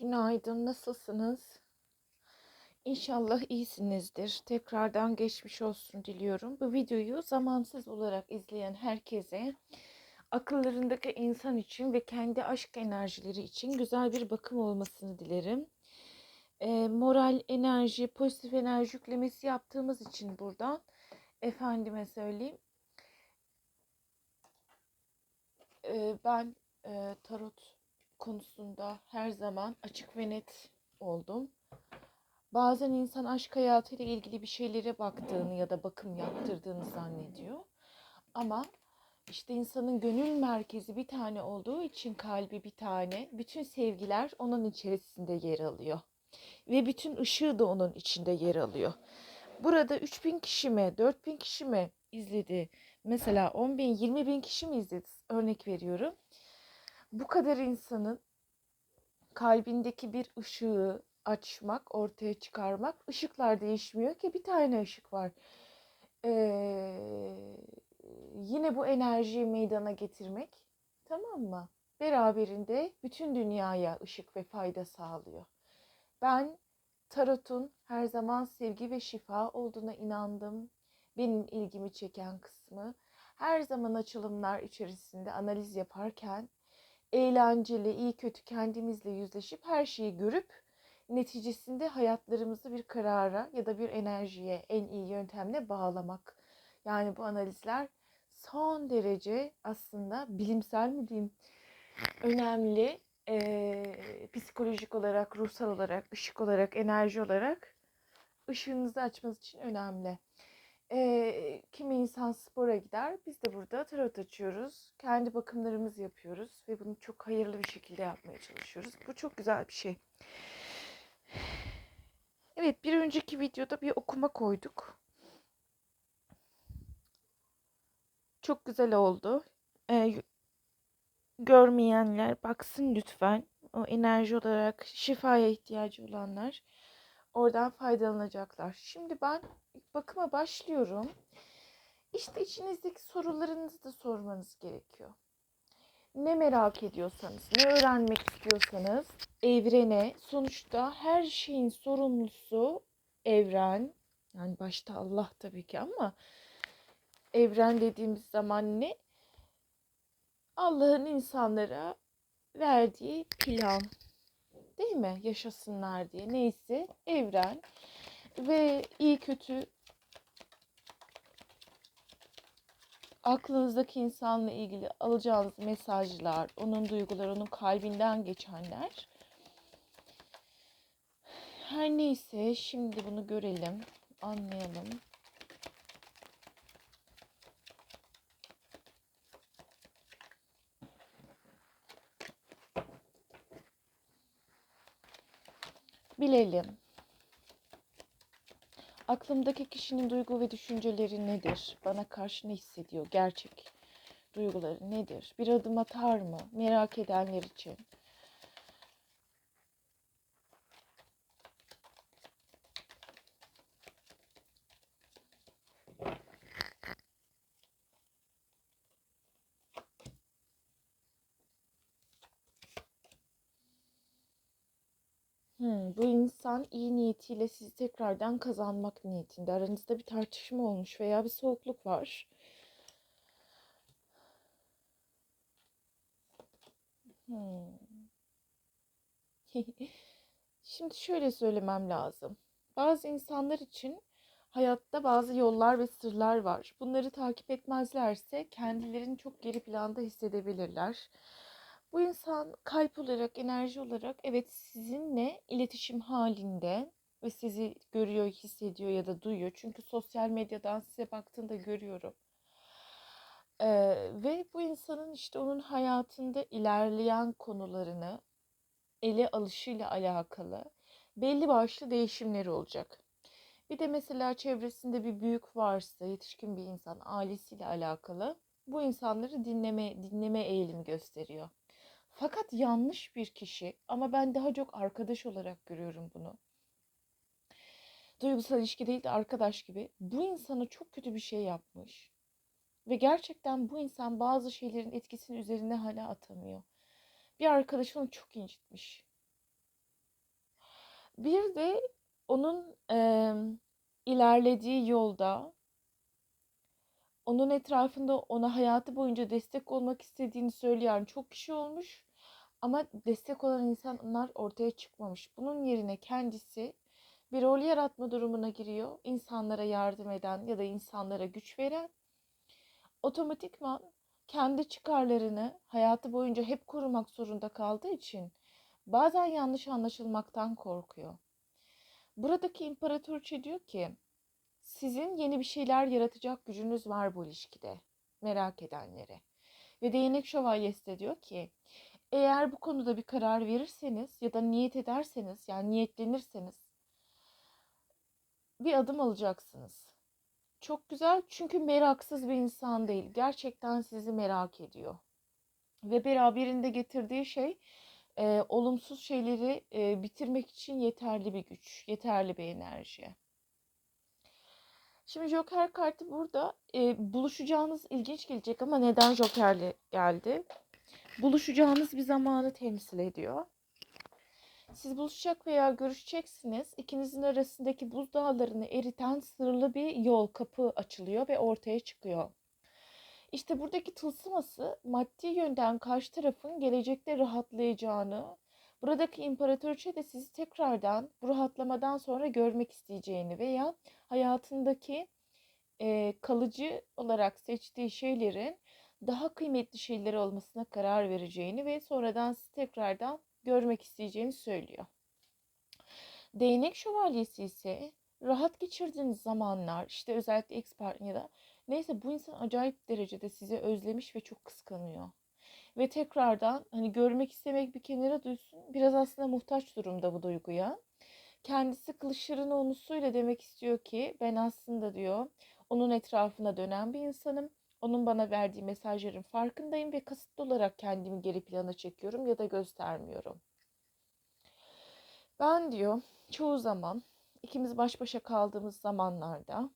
Günaydın, nasılsınız? İnşallah iyisinizdir. Tekrardan geçmiş olsun diliyorum. Bu videoyu zamansız olarak izleyen herkese akıllarındaki insan için ve kendi aşk enerjileri için güzel bir bakım olmasını dilerim. Eee, moral, enerji, pozitif enerji yüklemesi yaptığımız için buradan efendime söyleyeyim. Eee, ben eee, tarot konusunda her zaman açık ve net oldum. Bazen insan aşk hayatıyla ilgili bir şeylere baktığını ya da bakım yaptırdığını zannediyor. Ama işte insanın gönül merkezi bir tane olduğu için kalbi bir tane, bütün sevgiler onun içerisinde yer alıyor. Ve bütün ışığı da onun içinde yer alıyor. Burada 3000 kişi mi, 4000 kişi mi izledi? Mesela 10 bin, 20 bin kişi mi izledi? Örnek veriyorum. Bu kadar insanın kalbindeki bir ışığı açmak, ortaya çıkarmak. Işıklar değişmiyor ki bir tane ışık var. Ee, yine bu enerjiyi meydana getirmek tamam mı? Beraberinde bütün dünyaya ışık ve fayda sağlıyor. Ben tarotun her zaman sevgi ve şifa olduğuna inandım. Benim ilgimi çeken kısmı her zaman açılımlar içerisinde analiz yaparken eğlenceli, iyi kötü kendimizle yüzleşip her şeyi görüp neticesinde hayatlarımızı bir karara ya da bir enerjiye en iyi yöntemle bağlamak. Yani bu analizler son derece aslında bilimsel mi diyeyim önemli eee, psikolojik olarak, ruhsal olarak, ışık olarak, enerji olarak ışığınızı açmanız için önemli. Eee, kimi insan spora gider. Biz de burada tarot açıyoruz. Kendi bakımlarımızı yapıyoruz ve bunu çok hayırlı bir şekilde yapmaya çalışıyoruz. Bu çok güzel bir şey. Evet, bir önceki videoda bir okuma koyduk. Çok güzel oldu. Ee, görmeyenler baksın lütfen. O enerji olarak şifaya ihtiyacı olanlar oradan faydalanacaklar. Şimdi ben bakıma başlıyorum. İşte içinizdeki sorularınızı da sormanız gerekiyor. Ne merak ediyorsanız, ne öğrenmek istiyorsanız evrene sonuçta her şeyin sorumlusu evren. Yani başta Allah tabii ki ama evren dediğimiz zaman ne? Allah'ın insanlara verdiği plan. Değil mi? Yaşasınlar diye. Neyse evren ve iyi kötü aklınızdaki insanla ilgili alacağınız mesajlar, onun duyguları, onun kalbinden geçenler. Her neyse şimdi bunu görelim, anlayalım. Bilelim. Aklımdaki kişinin duygu ve düşünceleri nedir? Bana karşı ne hissediyor? Gerçek duyguları nedir? Bir adım atar mı? Merak edenler için. Hmm, bu insan niyetiyle sizi tekrardan kazanmak niyetinde. Aranızda bir tartışma olmuş veya bir soğukluk var. Hmm. Şimdi şöyle söylemem lazım. Bazı insanlar için hayatta bazı yollar ve sırlar var. Bunları takip etmezlerse kendilerini çok geri planda hissedebilirler. Bu insan kalp olarak, enerji olarak evet sizinle iletişim halinde ve sizi görüyor, hissediyor ya da duyuyor. Çünkü sosyal medyadan size baktığında görüyorum. Ee, ve bu insanın işte onun hayatında ilerleyen konularını ele alışıyla alakalı belli başlı değişimleri olacak. Bir de mesela çevresinde bir büyük varsa, yetişkin bir insan, ailesiyle alakalı bu insanları dinleme dinleme eğilimi gösteriyor. Fakat yanlış bir kişi ama ben daha çok arkadaş olarak görüyorum bunu. Duygusal ilişki değil de arkadaş gibi bu insana çok kötü bir şey yapmış. Ve gerçekten bu insan bazı şeylerin etkisini üzerine hala atamıyor. Bir arkadaşı onu çok incitmiş. Bir de onun eee, ilerlediği yolda onun etrafında ona hayatı boyunca destek olmak istediğini söyleyen çok kişi olmuş. Ama destek olan insanlar ortaya çıkmamış. Bunun yerine kendisi bir rol yaratma durumuna giriyor. İnsanlara yardım eden ya da insanlara güç veren. Otomatikman kendi çıkarlarını hayatı boyunca hep korumak zorunda kaldığı için bazen yanlış anlaşılmaktan korkuyor. Buradaki imparatoriçe diyor ki sizin yeni bir şeyler yaratacak gücünüz var bu ilişkide. Merak edenlere. Ve değnek şövalyesi de diyor ki eğer bu konuda bir karar verirseniz ya da niyet ederseniz yani niyetlenirseniz bir adım alacaksınız. Çok güzel çünkü meraksız bir insan değil. Gerçekten sizi merak ediyor. Ve beraberinde getirdiği şey e, olumsuz şeyleri e, bitirmek için yeterli bir güç, yeterli bir enerji. Şimdi Joker kartı burada e, buluşacağınız ilginç gelecek ama neden Joker'le geldi? Buluşacağınız bir zamanı temsil ediyor. Siz buluşacak veya görüşeceksiniz. İkinizin arasındaki buzdağlarını eriten sırlı bir yol, kapı açılıyor ve ortaya çıkıyor. İşte buradaki tılsıması maddi yönden karşı tarafın gelecekte rahatlayacağını, buradaki imparatoriçe de sizi tekrardan bu rahatlamadan sonra görmek isteyeceğini veya hayatındaki e, kalıcı olarak seçtiği şeylerin daha kıymetli şeyler olmasına karar vereceğini ve sonradan sizi tekrardan görmek isteyeceğini söylüyor. Değnek şövalyesi ise rahat geçirdiğiniz zamanlar işte özellikle ex partner'da neyse bu insan acayip derecede sizi özlemiş ve çok kıskanıyor. Ve tekrardan hani görmek istemek bir kenara duysun biraz aslında muhtaç durumda bu duyguya. Kendisi kılıçların onusuyla demek istiyor ki ben aslında diyor onun etrafına dönen bir insanım. Onun bana verdiği mesajların farkındayım ve kasıtlı olarak kendimi geri plana çekiyorum ya da göstermiyorum. Ben diyor çoğu zaman ikimiz baş başa kaldığımız zamanlarda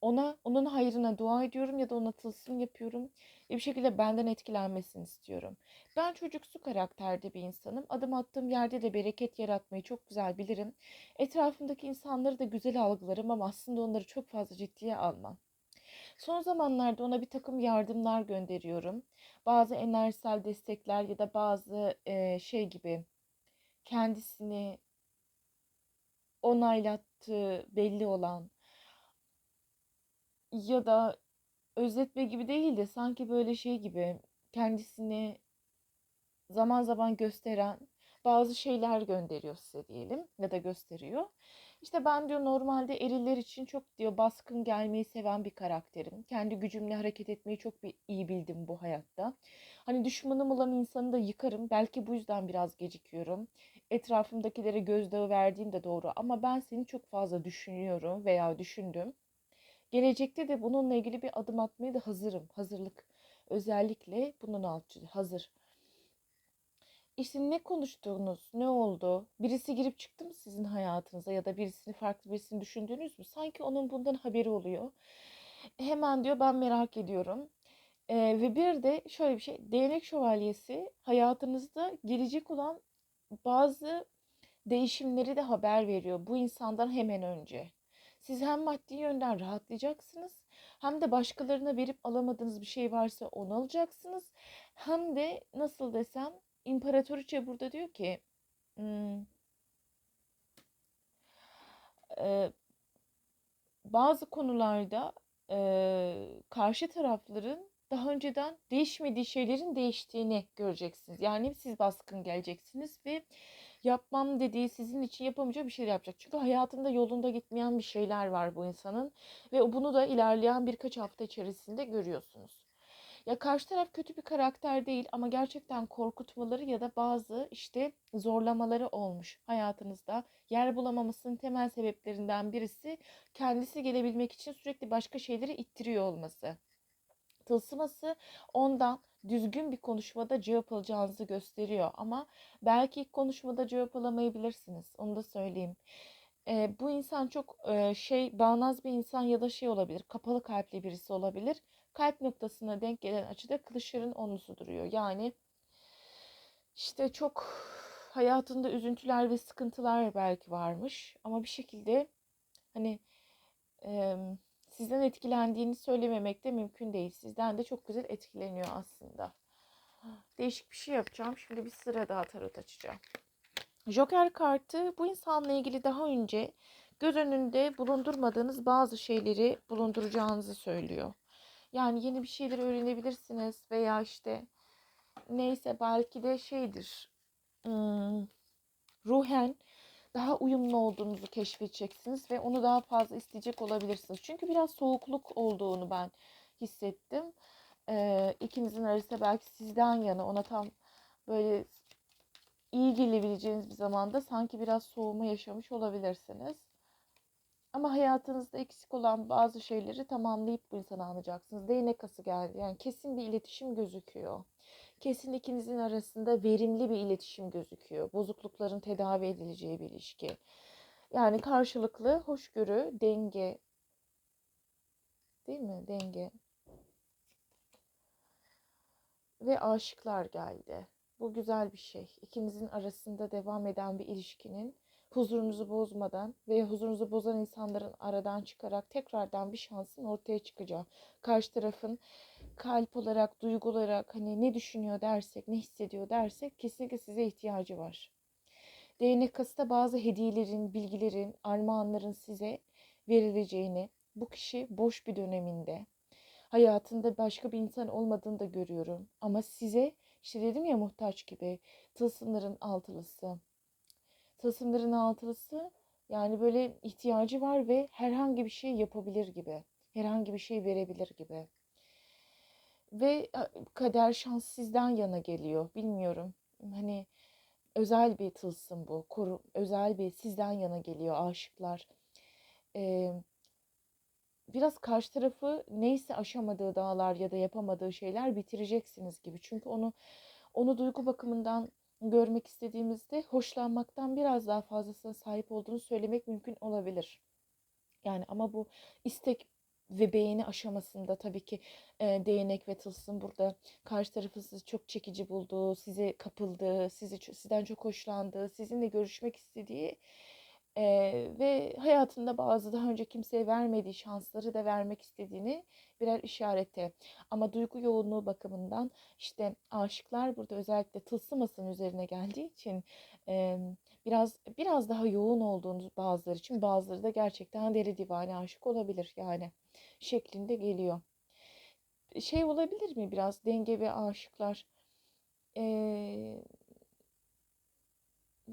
ona onun hayrına dua ediyorum ya da ona tılsım yapıyorum ve bir şekilde benden etkilenmesini istiyorum. Ben çocuksu karakterde bir insanım. Adım attığım yerde de bereket yaratmayı çok güzel bilirim. Etrafımdaki insanları da güzel algılarım ama aslında onları çok fazla ciddiye almam. Son zamanlarda ona bir takım yardımlar gönderiyorum. Bazı enerjisel destekler ya da bazı e, şey gibi kendisini onaylattığı belli olan ya da özetme gibi değil de sanki böyle şey gibi kendisini zaman zaman gösteren bazı şeyler gönderiyor size diyelim ya da gösteriyor. İşte ben diyor normalde eriller için çok diyor baskın gelmeyi seven bir karakterim. Kendi gücümle hareket etmeyi çok bir iyi bildim bu hayatta. Hani düşmanım olan insanı da yıkarım. Belki bu yüzden biraz gecikiyorum. Etrafımdakilere gözdağı verdiğim de doğru ama ben seni çok fazla düşünüyorum veya düşündüm. Gelecekte de bununla ilgili bir adım atmaya da hazırım. Hazırlık özellikle bunun altı hazır. İşte ne konuştuğunuz, ne oldu? Birisi girip çıktı mı sizin hayatınıza ya da birisini farklı birisini düşündünüz mü? Sanki onun bundan haberi oluyor. Hemen diyor ben merak ediyorum. Ee, ve bir de şöyle bir şey. Değnek şövalyesi hayatınızda gelecek olan bazı değişimleri de haber veriyor. Bu insandan hemen önce. Siz hem maddi yönden rahatlayacaksınız hem de başkalarına verip alamadığınız bir şey varsa onu alacaksınız. Hem de nasıl desem İmparatoriçe burada diyor ki hmm, bazı konularda karşı tarafların daha önceden değişmediği şeylerin değiştiğini göreceksiniz. Yani siz baskın geleceksiniz ve yapmam dediği sizin için yapamayacağı bir şey yapacak. Çünkü hayatında yolunda gitmeyen bir şeyler var bu insanın ve bunu da ilerleyen birkaç hafta içerisinde görüyorsunuz. Ya karşı taraf kötü bir karakter değil ama gerçekten korkutmaları ya da bazı işte zorlamaları olmuş hayatınızda. Yer bulamamasının temel sebeplerinden birisi kendisi gelebilmek için sürekli başka şeyleri ittiriyor olması. Tılsıması ondan düzgün bir konuşmada cevap alacağınızı gösteriyor ama belki ilk konuşmada cevap alamayabilirsiniz. Onu da söyleyeyim. E, bu insan çok e, şey bağnaz bir insan ya da şey olabilir. Kapalı kalpli birisi olabilir kalp noktasına denk gelen açıda kılıçların onusu duruyor. Yani işte çok hayatında üzüntüler ve sıkıntılar belki varmış ama bir şekilde hani e, sizden etkilendiğini söylememek de mümkün değil. Sizden de çok güzel etkileniyor aslında. Değişik bir şey yapacağım. Şimdi bir sıra daha tarot açacağım. Joker kartı bu insanla ilgili daha önce göz önünde bulundurmadığınız bazı şeyleri bulunduracağınızı söylüyor. Yani yeni bir şeyler öğrenebilirsiniz veya işte neyse belki de şeydir. Hmm, ruhen daha uyumlu olduğunuzu keşfedeceksiniz ve onu daha fazla isteyecek olabilirsiniz. Çünkü biraz soğukluk olduğunu ben hissettim. Ee, ikinizin arasında belki sizden yana ona tam böyle iyi gelebileceğiniz bir zamanda sanki biraz soğuma yaşamış olabilirsiniz. Ama hayatınızda eksik olan bazı şeyleri tamamlayıp bu insanı anlayacaksınız. Değnek ası geldi. Yani kesin bir iletişim gözüküyor. Kesin ikinizin arasında verimli bir iletişim gözüküyor. Bozuklukların tedavi edileceği bir ilişki. Yani karşılıklı hoşgörü, denge. Değil mi? Denge. Ve aşıklar geldi. Bu güzel bir şey. İkinizin arasında devam eden bir ilişkinin huzurunuzu bozmadan ve huzurunuzu bozan insanların aradan çıkarak tekrardan bir şansın ortaya çıkacağı. Karşı tarafın kalp olarak, duygu olarak hani ne düşünüyor dersek, ne hissediyor dersek kesinlikle size ihtiyacı var. Değnek kası bazı hediyelerin, bilgilerin, armağanların size verileceğini, bu kişi boş bir döneminde, hayatında başka bir insan olmadığını da görüyorum. Ama size işte dedim ya muhtaç gibi tılsımların altılısı. Tılsımların altılısı yani böyle ihtiyacı var ve herhangi bir şey yapabilir gibi. Herhangi bir şey verebilir gibi. Ve kader şans sizden yana geliyor. Bilmiyorum. Hani özel bir tılsım bu. Koru, özel bir sizden yana geliyor aşıklar. Ee, biraz karşı tarafı neyse aşamadığı dağlar ya da yapamadığı şeyler bitireceksiniz gibi. Çünkü onu onu duygu bakımından görmek istediğimizde hoşlanmaktan biraz daha fazlasına sahip olduğunu söylemek mümkün olabilir. Yani ama bu istek ve beğeni aşamasında tabii ki e, değnek ve tılsım burada karşı tarafı sizi çok çekici buldu, size kapıldı, sizi sizden çok hoşlandı, sizinle görüşmek istediği e, ve hayatında bazı daha önce kimseye vermediği şansları da vermek istediğini birer işarete. Ama duygu yoğunluğu bakımından işte aşıklar burada özellikle tılsımasın üzerine geldiği için e, biraz biraz daha yoğun olduğunuz bazıları için bazıları da gerçekten deli divane aşık olabilir yani şeklinde geliyor. Şey olabilir mi biraz denge ve aşıklar? Ee,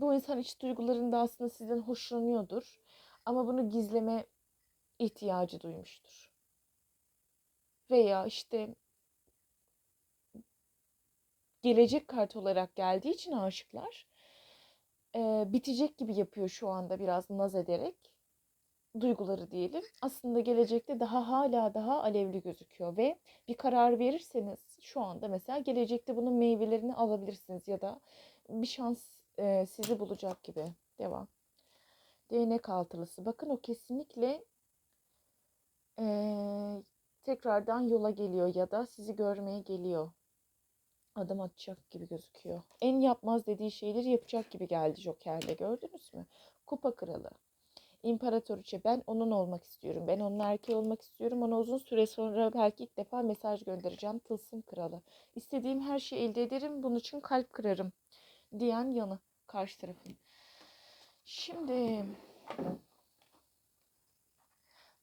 bu insan iç duygularında aslında sizden hoşlanıyordur. Ama bunu gizleme ihtiyacı duymuştur. Veya işte gelecek kart olarak geldiği için aşıklar e, bitecek gibi yapıyor şu anda biraz naz ederek duyguları diyelim. Aslında gelecekte daha hala daha alevli gözüküyor ve bir karar verirseniz şu anda mesela gelecekte bunun meyvelerini alabilirsiniz ya da bir şans e, sizi bulacak gibi. Devam. Değnek altılısı. Bakın o kesinlikle e, tekrardan yola geliyor ya da sizi görmeye geliyor. Adım atacak gibi gözüküyor. En yapmaz dediği şeyleri yapacak gibi geldi Joker'le gördünüz mü? Kupa kralı. İmparatoriçe ben onun olmak istiyorum. Ben onun erkeği olmak istiyorum. Ona uzun süre sonra belki ilk defa mesaj göndereceğim. Tılsım kralı. İstediğim her şeyi elde ederim. Bunun için kalp kırarım. Diyen yanı karşı tarafın. Şimdi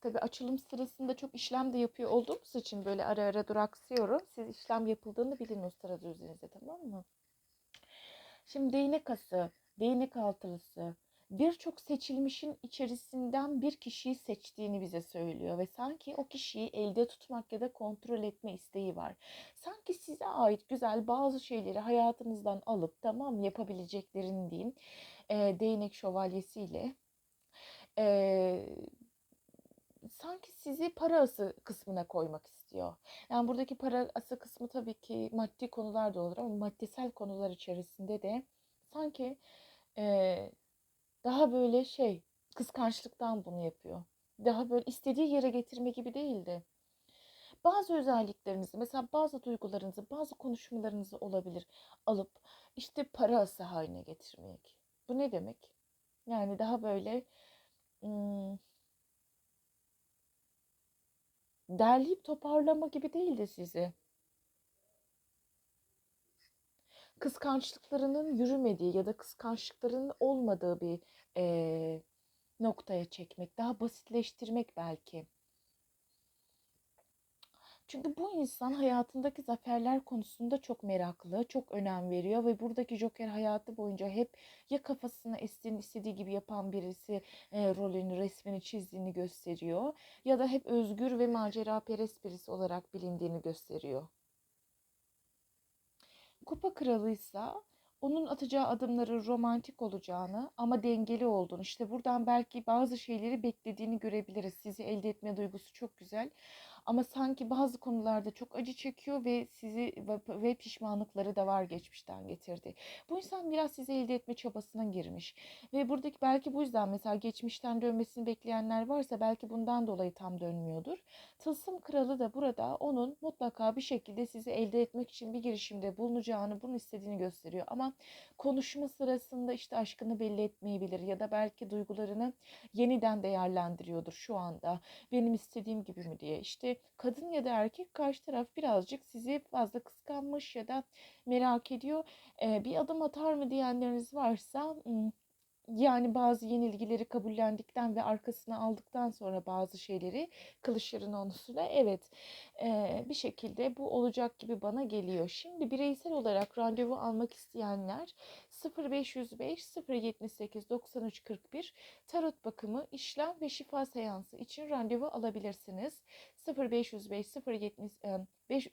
tabi açılım sırasında çok işlem de yapıyor olduğumuz için böyle ara ara duraksıyorum. Siz işlem yapıldığını bilin o sırada üzerinize tamam mı? Şimdi değnek ası, değnek altılısı, birçok seçilmişin içerisinden bir kişiyi seçtiğini bize söylüyor ve sanki o kişiyi elde tutmak ya da kontrol etme isteği var. Sanki size ait güzel bazı şeyleri hayatınızdan alıp tamam yapabileceklerini diyeyim e, değnek şövalyesiyle e, sanki sizi para ası kısmına koymak istiyor. Yani buradaki para ası kısmı tabii ki maddi konular da olur ama maddesel konular içerisinde de sanki e, daha böyle şey kıskançlıktan bunu yapıyor. Daha böyle istediği yere getirme gibi değildi. bazı özelliklerinizi mesela bazı duygularınızı bazı konuşmalarınızı olabilir alıp işte para ası haline getirmek. Bu ne demek? Yani daha böyle hmm, derleyip toparlama gibi değil de sizi. Kıskançlıklarının yürümediği ya da kıskançlıklarının olmadığı bir eee, noktaya çekmek, daha basitleştirmek belki. Çünkü bu insan hayatındaki zaferler konusunda çok meraklı, çok önem veriyor ve buradaki Joker hayatı boyunca hep ya kafasına estiğini istediği gibi yapan birisi e, rolünü, resmini çizdiğini gösteriyor ya da hep özgür ve macera perest birisi olarak bilindiğini gösteriyor. Kupa kralıysa onun atacağı adımların romantik olacağını ama dengeli olduğunu işte buradan belki bazı şeyleri beklediğini görebiliriz. Sizi elde etme duygusu çok güzel ama sanki bazı konularda çok acı çekiyor ve sizi ve pişmanlıkları da var geçmişten getirdi. Bu insan biraz sizi elde etme çabasına girmiş ve buradaki belki bu yüzden mesela geçmişten dönmesini bekleyenler varsa belki bundan dolayı tam dönmüyordur. Tılsım kralı da burada onun mutlaka bir şekilde sizi elde etmek için bir girişimde bulunacağını, bunu istediğini gösteriyor. Ama konuşma sırasında işte aşkını belli etmeyebilir ya da belki duygularını yeniden değerlendiriyordur şu anda. Benim istediğim gibi mi diye. İşte kadın ya da erkek karşı taraf birazcık sizi fazla kıskanmış ya da merak ediyor. Bir adım atar mı diyenleriniz varsa yani bazı yenilgileri kabullendikten ve arkasına aldıktan sonra bazı şeyleri kılıçların onusuyla evet e, bir şekilde bu olacak gibi bana geliyor. Şimdi bireysel olarak randevu almak isteyenler 0505 078 93 41 tarot bakımı, işlem ve şifa seansı için randevu alabilirsiniz. 0505 070 5,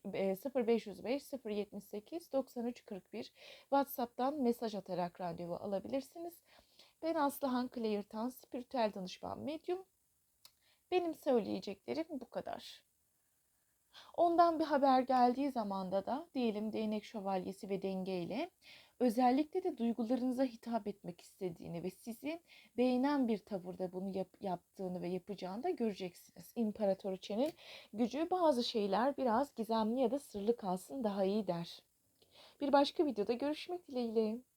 0505 078 93 41 WhatsApp'tan mesaj atarak randevu alabilirsiniz. Ben Aslıhan Clear'tan spiritüel danışman medyum. Benim söyleyeceklerim bu kadar. Ondan bir haber geldiği zamanda da diyelim değnek şövalyesi ve dengeyle özellikle de duygularınıza hitap etmek istediğini ve sizi beğenen bir tavırda bunu yap, yaptığını ve yapacağını da göreceksiniz. İmparatoriçenin gücü bazı şeyler biraz gizemli ya da sırlı kalsın daha iyi der. Bir başka videoda görüşmek dileğiyle.